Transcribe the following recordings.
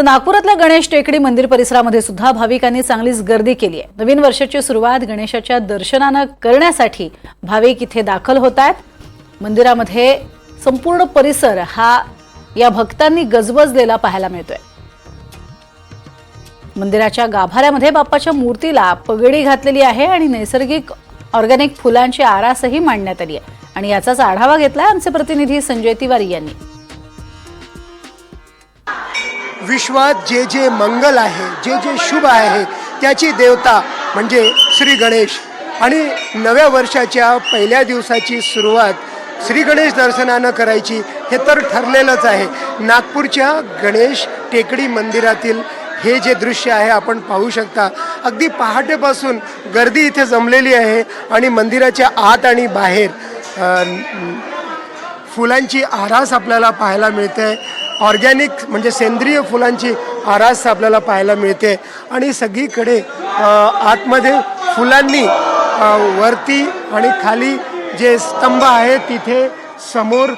तर नागपुरातल्या गणेश टेकडी मंदिर परिसरामध्ये सुद्धा भाविकांनी चांगलीच गर्दी केली आहे. नवीन वर्षाची सुरुवात गणेशाच्या दर्शनानं करण्यासाठी भाविक इथे दाखल होत आहेत. मंदिरामध्ये संपूर्ण परिसर हा या भक्तांनी गजबजलेला पाहायला मिळतोय. मंदिराच्या गाभाऱ्यामध्ये बाप्पाच्या मूर्तीला पगडी घातलेली आहे आणि नैसर्गिक ऑर्गॅनिक फुलांची आरासही मांडण्यात आली आहे. आणि याचाच आढावा घेतलाय आमचे प्रतिनिधी संजय तिवारी यांनी. विश्वात जे जे मंगल आहे जे जे शुभ आहे त्याची देवता म्हणजे श्री गणेश. आणि नव्या वर्षाच्या पहिल्या दिवसाची सुरुवात श्री गणेश दर्शनानं करायची हे तर ठरलेलंच आहे. नागपूरच्या गणेश टेकडी मंदिरातील हे जे दृश्य आहे आपण पाहू शकता. अगदी पहाटेपासून गर्दी इथे जमलेली आहे आणि मंदिराच्या आत आणि बाहेर फुलांची आरास आपल्याला पाहायला मिळते ऑर्गॅनिक म्हणजे सेंद्रिय फुलांची आरास आपल्याला पाहायला मिळते. आणि सगळीकडे आतमध्ये फुलांनी वरती आणि खाली जे स्तंभ आहे तिथे समोर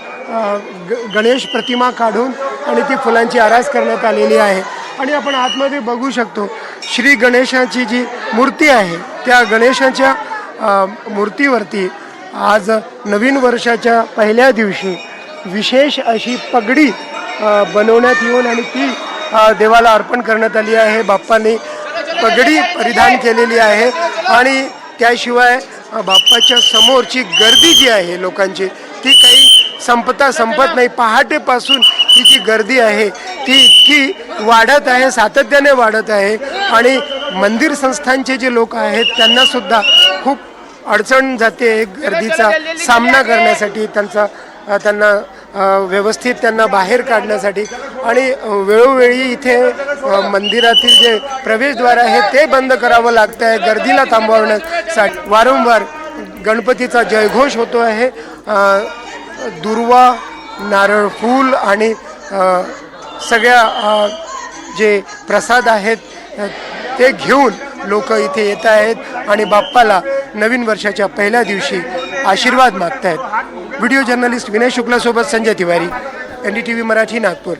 ग- गणेश प्रतिमा काढून आणि ती फुलांची आरास करण्यात आलेली आहे. आणि आपण आतमध्ये बघू शकतो श्री गणेशाची जी मूर्ती आहे त्या गणेशाच्या मूर्तीवरती आज नवीन वर्षाच्या पहिल्या दिवशी विशेष अशी पगडी बनवण्यात येऊन आणि ती देवाला अर्पण करण्यात आली आहे. बाप्पांनी पगडी परिधान केलेली आहे आणि त्याशिवाय बाप्पाच्या समोरची गर्दी जी आहे लोकांची ती काही संपता संपत नाही. पहाटेपासून ही जी गर्दी आहे ती इतकी वाढत आहे सातत्याने वाढत आहे आणि मंदिर संस्थांचे जे लोक आहेत त्यांना सुद्धा खूप अडचण जाते गर्दीचा सामना करण्यासाठी. त्यांचा त्यांना व्यवस्थित त्यांना बाहेर काढण्यासाठी. आणि वेळोवेळी इथे मंदिरातील जे प्रवेशद्वार आहे ते बंद करावं लागतं आहे गर्दीला थांबवण्यासाठी वारंवार गणपतीचा जयघोष होतो आहे. दुर्वा नारळ फूल आणि सगळ्या जे प्रसाद आहेत ते घेऊन लोक इथे येत आहेत. आणि बाप्पाला नवीन वर्षाच्या पहिल्या दिवशी आशीर्वाद मागत आहेत video journalist Vinay शुक्लासोबत Sanjay Tiwari N D T V Marathi Nagpur.